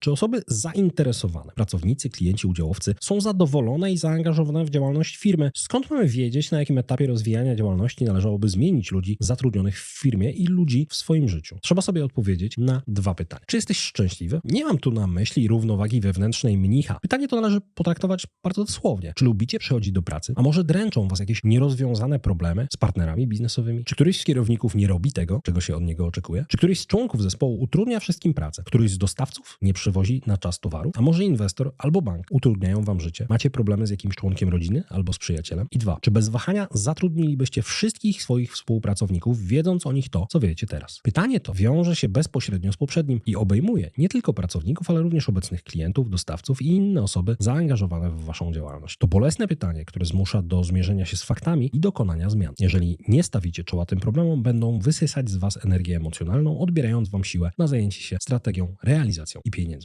Czy osoby zainteresowane, pracownicy, klienci, udziałowcy są zadowolone i zaangażowane w działalność firmy? Skąd mamy wiedzieć, na jakim etapie rozwijania działalności należałoby zmienić ludzi zatrudnionych w firmie i ludzi w swoim życiu? Trzeba sobie odpowiedzieć na dwa pytania. Czy jesteś szczęśliwy? Nie mam tu na myśli równowagi wewnętrznej mnicha. Pytanie to należy potraktować bardzo dosłownie. Czy lubicie przychodzić do pracy? A może dręczą was jakieś nierozwiązane problemy z partnerami biznesowymi? Czy któryś z kierowników nie robi tego, czego się od niego oczekuje? Czy któryś z członków zespołu utrudnia wszystkim pracę? Któryś z dostawców nie przywozi na czas towaru? A może inwestor albo bank utrudniają wam życie? Macie problemy z jakimś członkiem rodziny albo z przyjacielem? I dwa, czy bez wahania zatrudnilibyście wszystkich swoich współpracowników, wiedząc o nich to, co wiecie teraz? Pytanie to wiąże się bezpośrednio z poprzednim i obejmuje nie tylko pracowników, ale również obecnych klientów, dostawców i inne osoby zaangażowane w waszą działalność. To bolesne pytanie, które zmusza do zmierzenia się z faktami i dokonania zmian. Jeżeli nie stawicie czoła tym problemom, będą wysysać z was energię emocjonalną, odbierając wam siłę na zajęcie się strategią, realizacją i pieniędzmi.